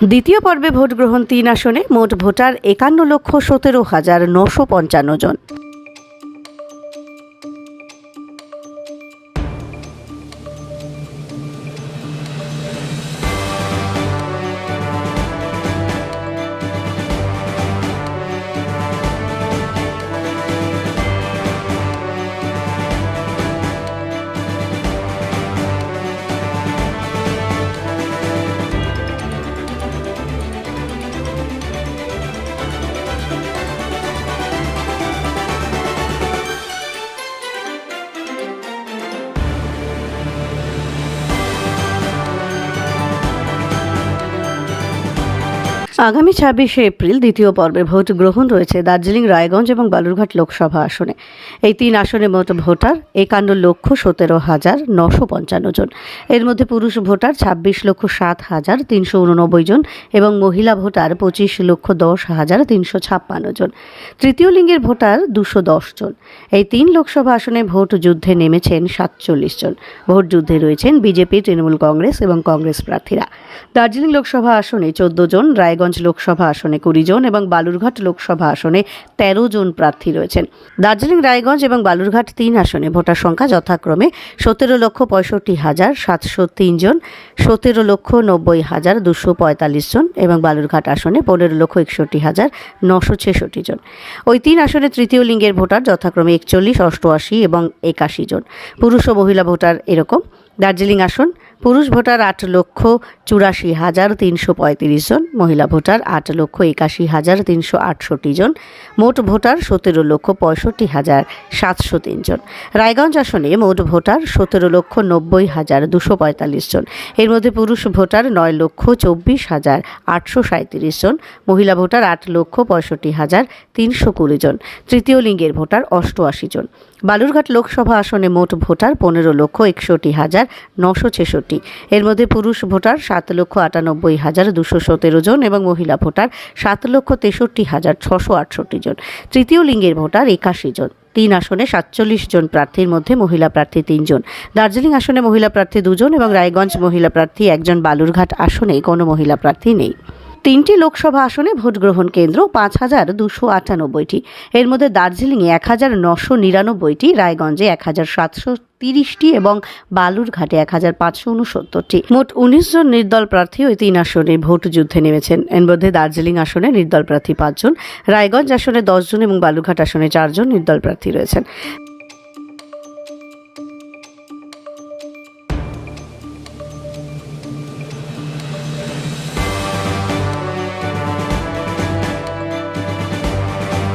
দ্বিতীয় পর্বে ভোট গ্রহণ তিন আসনে মোট ভোটার একান্ন লক্ষ সতেরো হাজার নশো পঞ্চান্ন জন। আগামী ছাব্বিশে এপ্রিল দ্বিতীয় পর্বে ভোট গ্রহণ রয়েছে দার্জিলিং, রায়গঞ্জ এবং বালুরঘাট লোকসভা আসনে। এই তিন আসনে মোট ভোটার একান্ন লক্ষ সতেরো হাজার নশো পঞ্চান্ন জন। এর মধ্যে পুরুষ ভোটার ছাব্বিশ লক্ষ সাত হাজার তিনশো উননব্বই জন এবং মহিলা ভোটার পঁচিশ লক্ষ দশ হাজার তিনশো ছাপ্পান্ন জন। তৃতীয় লিঙ্গের ভোটার দুশো দশ জন। এই তিন লোকসভা আসনে ভোট যুদ্ধে নেমেছেন সাতচল্লিশ জন। ভোট যুদ্ধে রয়েছেন বিজেপি, তৃণমূল কংগ্রেস এবং কংগ্রেস প্রার্থীরা। দার্জিলিং লোকসভা আসনে চোদ্দ জন, রায়গঞ্জ লোকসভা আসনে কুড়ি জন এবং বালুরঘাট লোকসভা আসনে তেরো জন প্রার্থী রয়েছেন। দার্জিলিং, রায়গঞ্জ এবং বালুরঘাট তিন আসনে ভোটার সংখ্যা যথাক্রমে সতেরো লক্ষ পঁয়ষট্টি হাজার সাতশো তিন জন, সতেরো লক্ষ নব্বই হাজার দুশো পঁয়তাল্লিশ জন এবং বালুরঘাট আসনে পনেরো লক্ষ একষট্টি হাজার নশো ছেষট্টি জন। ওই তিন আসনে তৃতীয় লিঙ্গের ভোটার যথাক্রমে একচল্লিশ, অষ্টআশি এবং একাশি জন। পুরুষ ও মহিলা ভোটার এরকম। দার্জিলিং আসন পুরুষ ভোটার আট লক্ষ চুরাশি হাজার তিনশো পঁয়ত্রিশ জন, মহিলা ভোটার আট লক্ষ একাশি হাজার তিনশো আটষট্টি জন, মোট ভোটার সতেরো লক্ষ পঁয়ষট্টি হাজার সাতশো তিন জন। রায়গঞ্জ আসনে মোট ভোটার সতেরো লক্ষ নব্বই হাজার দুশো পঁয়তাল্লিশ জন। এর মধ্যে পুরুষ ভোটার নয় লক্ষ চব্বিশ হাজার আটশো সাঁত্রিশ জন, মহিলা ভোটার আট লক্ষ পঁয়ষট্টি হাজার তিনশো কুড়ি জন, তৃতীয় লিঙ্গের ভোটার অষ্টআশি জন। বালুরঘাট লোকসভা আসনে মোট ভোটার পনেরো লক্ষ একষট্টি হাজার নশো ছেষট্টি এর মধ্যে পুরুষ ভোটার সাত লক্ষ আটানব্বই হাজার দুশো সতেরো জন এবং মহিলা ভোটার সাত লক্ষ তেষট্টি হাজার ছশো আটষট্টি জন। তৃতীয় লিঙ্গের ভোটার একাশি জন। তিন আসনে সাতচল্লিশ জন প্রার্থীর মধ্যে মহিলা প্রার্থী তিনজন দার্জিলিং আসনে মহিলা প্রার্থী দুজন এবং রায়গঞ্জ মহিলা প্রার্থী একজন বালুরঘাট আসনে কোনো মহিলা প্রার্থী নেই। তিনটি লোকসভা আসনে ভোট গ্রহণ কেন্দ্র পাঁচ হাজার দুশো আটানব্বইটি। এর মধ্যে দার্জিলিংয়ে এক হাজার নশো নিরানব্বইটি, রায়গঞ্জে এক হাজার সাতশো তিরিশটি এবং বালুরঘাটে এক হাজার পাঁচশো উনসত্তরটি। মোট উনিশ জন নির্দল প্রার্থী ওই তিন আসনে ভোট যুদ্ধে নেমেছেন। এর মধ্যে দার্জিলিং আসনে নির্দল প্রার্থী পাঁচজন, রায়গঞ্জ আসনে দশজন এবং বালুরঘাট আসনে চারজন নির্দল প্রার্থী রয়েছেন।